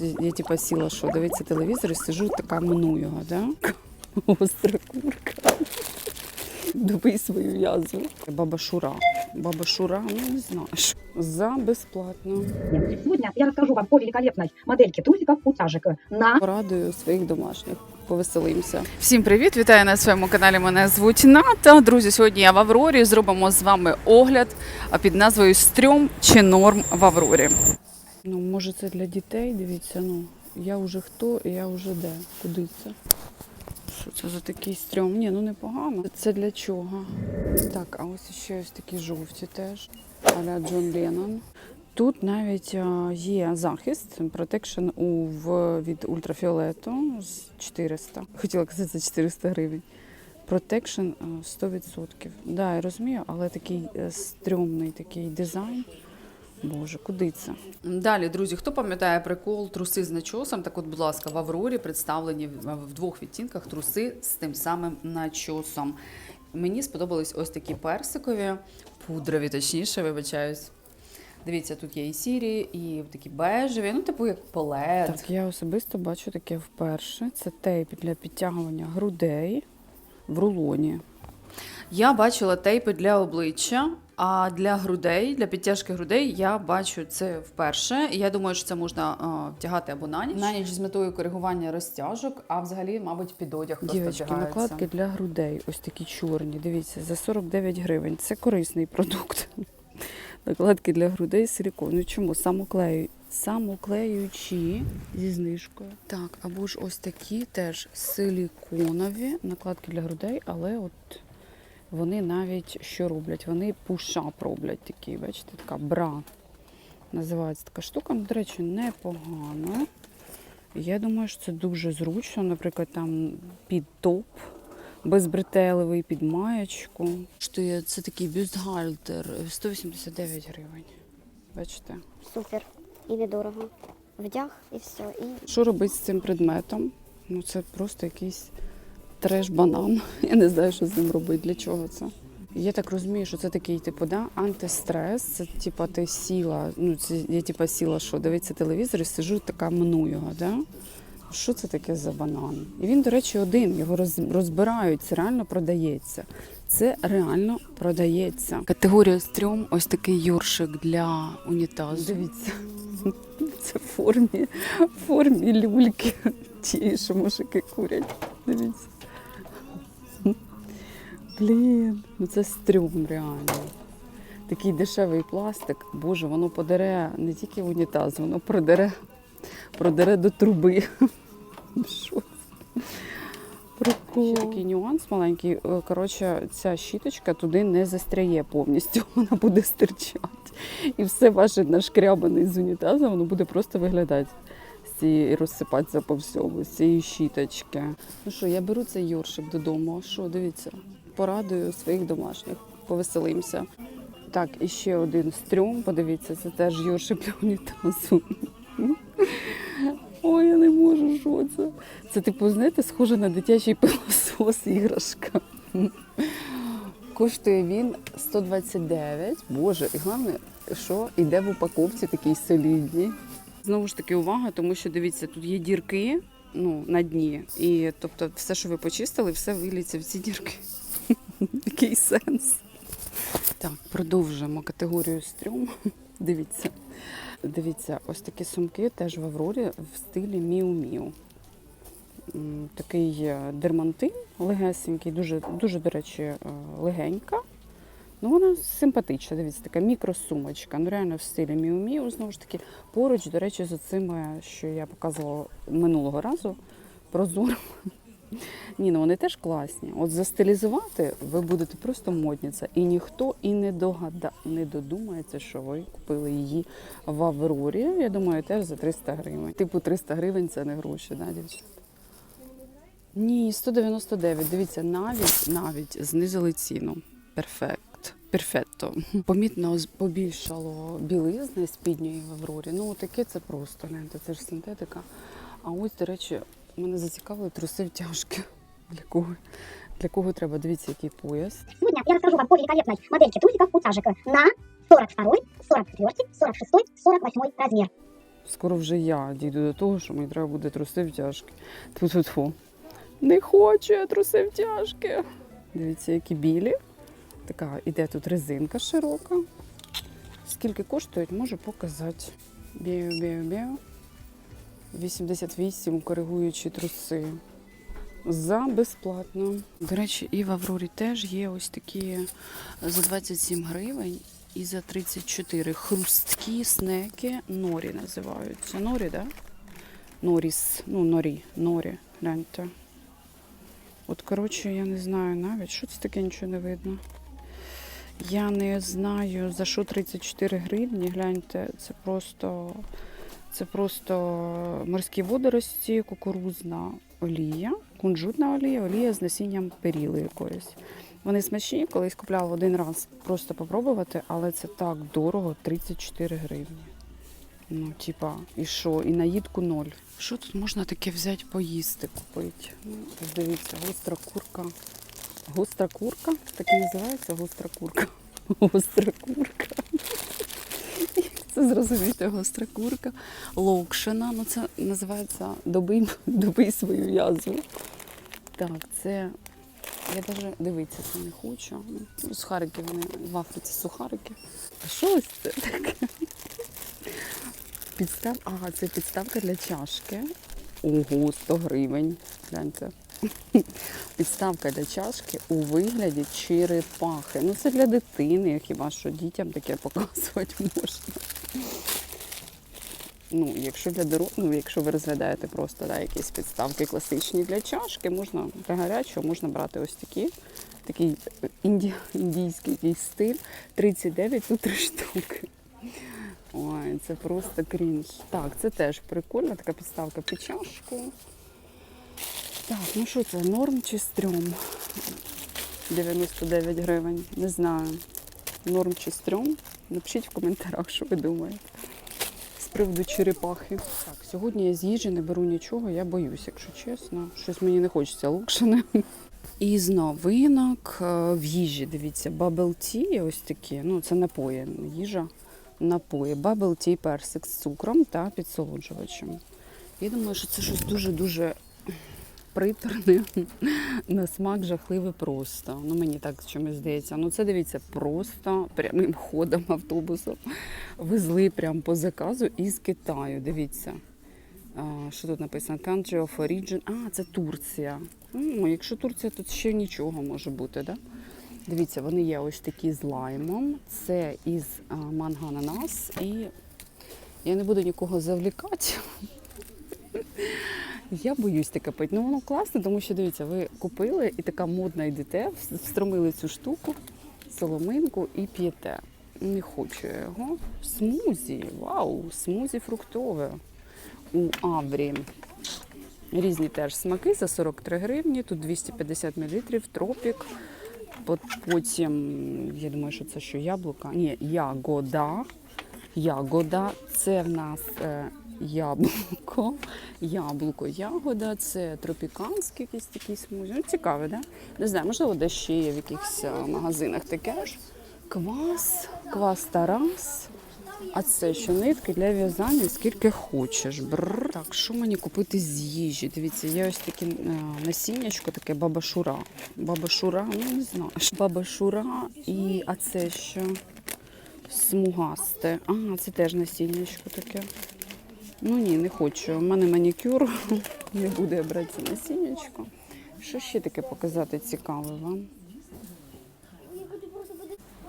Я типа сіла, що дивиться телевізор і сижу, така мину його, да? Остра курка. Добий свою язву. Баба Шура. Баба Шура, ну не знаю. що. За безплатно. Сегодня я расскажу вам о великолепной модельке трусиков утяжек на Порадую своїх домашніх. Повеселимося. Всім привіт! Вітаю на своєму каналі. Мене звуть Ната. Друзі, сьогодні я в Аврорі. Зробимо з вами огляд під назвою Стрьом чи норм в Аврорі. Ну, може, це для дітей. Дивіться, ну я вже хто і я вже де. Куди це? Що це за такий стрьом? Ні, ну непогано. Це для чого? Так, а ось ще ось такі жовті теж. Аля Джон Леннон. Тут навіть є захист, протекшн від ультрафіолету з 400. Хотіла казати за 400 гривень. Протекшн 100%. Да, я розумію, але такий е, стрьомний такий дизайн. Боже, куди це? Далі, друзі, хто пам'ятає прикол труси з начосом? Так от, будь ласка, в Аврорі представлені в двох відтінках труси з тим самим начосом. Мені сподобались ось такі персикові, пудрові, точніше, вибачаюсь. Дивіться, тут є і сірі, і такі бежеві, ну, типу як палет. Так, я особисто бачу таке вперше. Це тейп для підтягування грудей в рулоні. Я бачила тейпи для обличчя, а для грудей, для підтяжки грудей, я бачу це вперше. Я думаю, що це можна а, втягати або на ніч. На ніч з метою коригування розтяжок, а взагалі, мабуть, під одяг просто Дівчатки, вдягається. накладки для грудей, ось такі чорні. Дивіться, за 49 гривень. Це корисний продукт. Накладки для грудей силікон. Ну чому? Самоклею... Самоклеючі зі знижкою. Так, або ж ось такі теж силіконові накладки для грудей, але от вони навіть що роблять? Вони пушап роблять такі, бачите, така бра. Називається така штука. Ну, До речі, непогано. Я думаю, що це дуже зручно, наприклад, там під топ безбретелевий, під маєчку. Це такий бюстгальтер 189 гривень. Бачите? Супер. І недорого. Вдяг і все. І Що робити з цим предметом? Ну це просто якийсь треш-банан. Я не знаю, що з ним робити, для чого це. Я так розумію, що це такий, типу, да, антистрес. Це типу, ти сіла. Ну, це я типу сіла, що дивиться телевізор і сижу, така мину його, да? Що це таке за банан? І він, до речі, один, його розбирають, це реально продається. Це реально продається. Категорія стрьом, ось такий юршик для унітазу. Дивіться, це в формі, формі люльки. Ті, що мужики курять. Дивіться. Блін, ну це стрьом реально. Такий дешевий пластик, боже, воно подере не тільки унітаз, воно продере, продере до труби. Прикол. Ще такий нюанс маленький. Е, Коротше, ця щіточка туди не застряє повністю, вона буде стирчати. І все ваше нашкрябане з унітазу, воно буде просто виглядати і розсипатися по всьому, з цієї щіточки. Ну що, я беру цей йоршик додому. Що, дивіться, порадую своїх домашніх, повеселимося. Так, і ще один стрьом, подивіться, це теж йоршик для унітазу. Ой, я не можу, що це. Це, типу, знаєте, схоже на дитячий пилосос іграшка. Коштує він 129. Боже, і головне, що йде в упаковці такій солідній. Знову ж таки, увага, тому що дивіться, тут є дірки ну, на дні. І тобто все, що ви почистили, все виліться в ці дірки. Який сенс? Так, продовжуємо категорію стрьом. Дивіться. Дивіться, ось такі сумки теж в Аврорі в стилі Міу-Міу. Такий е, дермантин легесенький, дуже, дуже, до речі, е, легенька. Ну, вона симпатична, дивіться, така мікросумочка. Ну, реально в стилі Міу-Міу, знову ж таки, поруч, до речі, з цими, що я показувала минулого разу, прозоро. Ні, ну вони теж класні. От застилізувати ви будете просто модниця. І ніхто і не догада, не додумається, що ви купили її в Аврорі. Я думаю, теж за 300 гривень. Типу 300 гривень це не гроші, да, дівчата? Ні, 199. Дивіться, навіть навіть знизили ціну. Перфект. Перфетто. Помітно побільшало білизни спідньої в Аврорі. Ну, таке це просто, це ж синтетика. А ось, до речі, мене зацікавили труси втяжки. Для кого? Для кого треба? Дивіться, який пояс. сегодня я расскажу вам о великолепной модельке трусиков утяжек на 42, 44, 46, 48 размер. Скоро вже я дійду до того, що мені треба буде труси втяжки. Тьфу-тьфу-тьфу. Не хочу я труси втяжки. Дивіться, які білі. Така іде тут резинка широка. Скільки коштують, можу показати. Біу-біу-біу. 88 коригуючі труси. За безплатно. До речі, і в Аврорі теж є ось такі за 27 гривень і за 34 хрусткі снеки норі називаються. Норі, да? Норіс. Ну, норі, норі. Гляньте. От, коротше, я не знаю навіть, що це таке, нічого не видно. Я не знаю, за що 34 гривні. Гляньте, це просто, це просто морські водорості, кукурузна олія, кунжутна олія, олія з насінням періли якоїсь. Вони смачні, колись купляла один раз просто попробувати, але це так дорого 34 гривні. Ну, типа, і що? І наїдку ноль. Що тут можна таке взяти поїсти купити? Ну, дивіться, гостра курка. Гостра курка? Так і називається гостра курка. Гостра курка. Зрозуміти, гостра курка. Локшина. Ну це називається добий, добий свою язву. Так, це. Я навіть дивитися це не хочу. Ну, Сухарики вони в Африці сухарики. А що ось це таке? Підстав... Ага, це підставка для чашки. Ого, 100 гривень. Гляньте. Підставка для чашки у вигляді черепахи. Ну це для дитини, хіба що дітям таке показувати можна. Ну, якщо для дорог... ну, якщо ви розглядаєте просто да, якісь підставки класичні для чашки, можна для гарячого можна брати ось такі. Такий інді... індійський стиль. 39 тут три штуки. Ой, це просто крінж. Так, це теж прикольно, така підставка під чашку. Так, ну що це, норм чи стрьом? 99 гривень. Не знаю. Норм чи стрьом? Напишіть в коментарях, що ви думаєте. З приводу черепахи. Так, сьогодні я з їжі не беру нічого, я боюсь, якщо чесно. Щось мені не хочеться лукшини. І з новинок е, в їжі, дивіться, bubble tea ось такі. Ну, це напої, їжа. Напої. Bubble tea персик з цукром та підсолоджувачем. Я думаю, що це щось дуже-дуже приторне, на смак жахливе просто. Ну мені так чомусь здається. Ну це дивіться, просто прямим ходом автобусом везли прямо по заказу із Китаю. Дивіться. А, що тут написано? Country of origin. А, це Турція. Ну, якщо Турція, то ще нічого може бути, да? Дивіться, вони є ось такі з лаймом. Це із а, манго ананас. І я не буду нікого завлікати. Я боюсь таке пити. Ну воно класно, тому що дивіться, ви купили і така модна йдете, встромили цю штуку, соломинку і п'єте. Не хочу його. Смузі, вау, смузі фруктове у Аврі. Різні теж смаки за 43 гривні, тут 250 мл, тропік. Потім, я думаю, що це що яблука? Ні, ягода. Ягода. Це в нас е, яблуко. Яблуко, ягода, це тропіканський якийсь такий смузі. Ну, цікаве, да? Не знаю, можливо, де ще є в якихось е, магазинах таке ж. Квас, квас Тарас. А це що нитки для в'язання, скільки хочеш. Бррр. Так, що мені купити з їжі? Дивіться, є ось таке насіннячко, таке бабашура. Бабашура, ну не знаю. Бабашура і а це що? Смугасте. Ага, це теж насіннячко таке. Ну ні, не хочу. У мене манікюр. Не буду я брати це насіннячко. Що ще таке показати цікаве вам?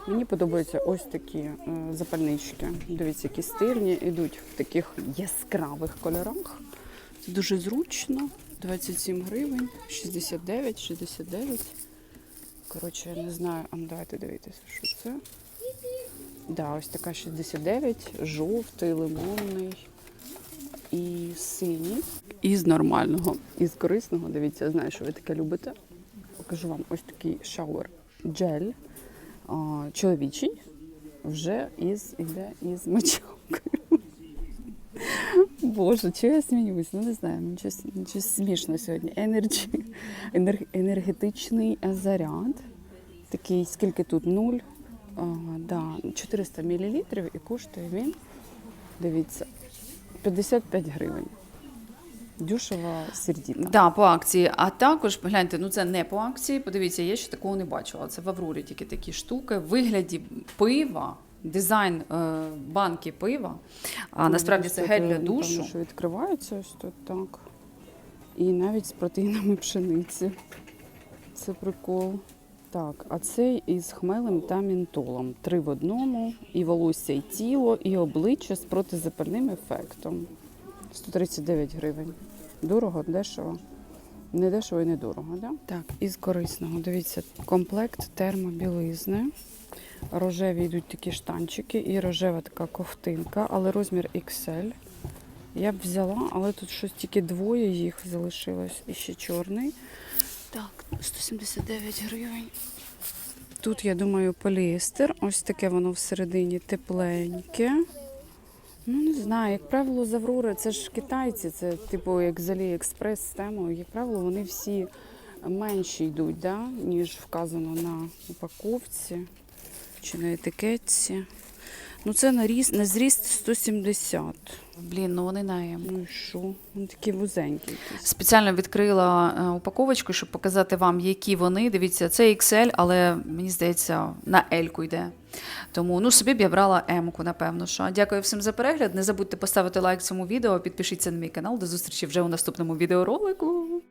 Мені подобаються ось такі е, запальнички. Дивіться, які стильні, йдуть в таких яскравих кольорах. Дуже зручно. 27 гривень, 69, 69. Коротше, я не знаю, а ну, давайте дивитися, що це. Да, ось така 69, жовтий, лимонний і синій. Із нормального, із корисного. Dивіться, я знаю, що ви таке любите. Покажу вам ось такий шауер джель чоловічий, вже із іде із мочалкою. Боже, чого я сміюсь? Ну не знаю, щось, щось смішно сьогодні. Енерджі, енер, енергетичний заряд. Такий, скільки тут? Нуль. А, да, 400 мл і коштує він. Дивіться, 55 гривень. Дюшева сердіна. Да, по акції. А також гляньте, ну це не по акції. Подивіться, я ще такого не бачила. Це в Аврорі тільки такі штуки. В вигляді пива, дизайн е, банки пива. А насправді це гель для душу. що відкривається ось тут так. І навіть з протеїнами пшениці. Це прикол. Так, а цей із хмелем та мінтолом. Три в одному, і волосся, і тіло, і обличчя з протизапальним ефектом. 139 гривень. Дорого, дешево. Не дешево і не дорого, да? Так, із корисного. Дивіться, комплект термобілизни. Рожеві йдуть такі штанчики і рожева така ковтинка, але розмір XL. Я б взяла, але тут щось тільки двоє їх залишилось. І ще чорний. Так, 179 гривень. Тут, я думаю, поліестер. Ось таке воно всередині тепленьке. Ну, не знаю, як правило, з це ж китайці, це типу як з Аліекспрес з. Як правило, вони всі менші йдуть, да, ніж вказано на упаковці чи на етикетці. Ну, це на, ріст, на зріст 170. Блін, ну вони наєм. Ну і що? Вони такі вузенькі. якісь. Спеціально відкрила е, упаковочку, щоб показати вам, які вони. Дивіться, це XL, але мені здається, на L-ку йде. Тому ну собі б я брала М-ку, напевно. Що дякую всім за перегляд. Не забудьте поставити лайк цьому відео, підпишіться на мій канал. До зустрічі вже у наступному відеоролику.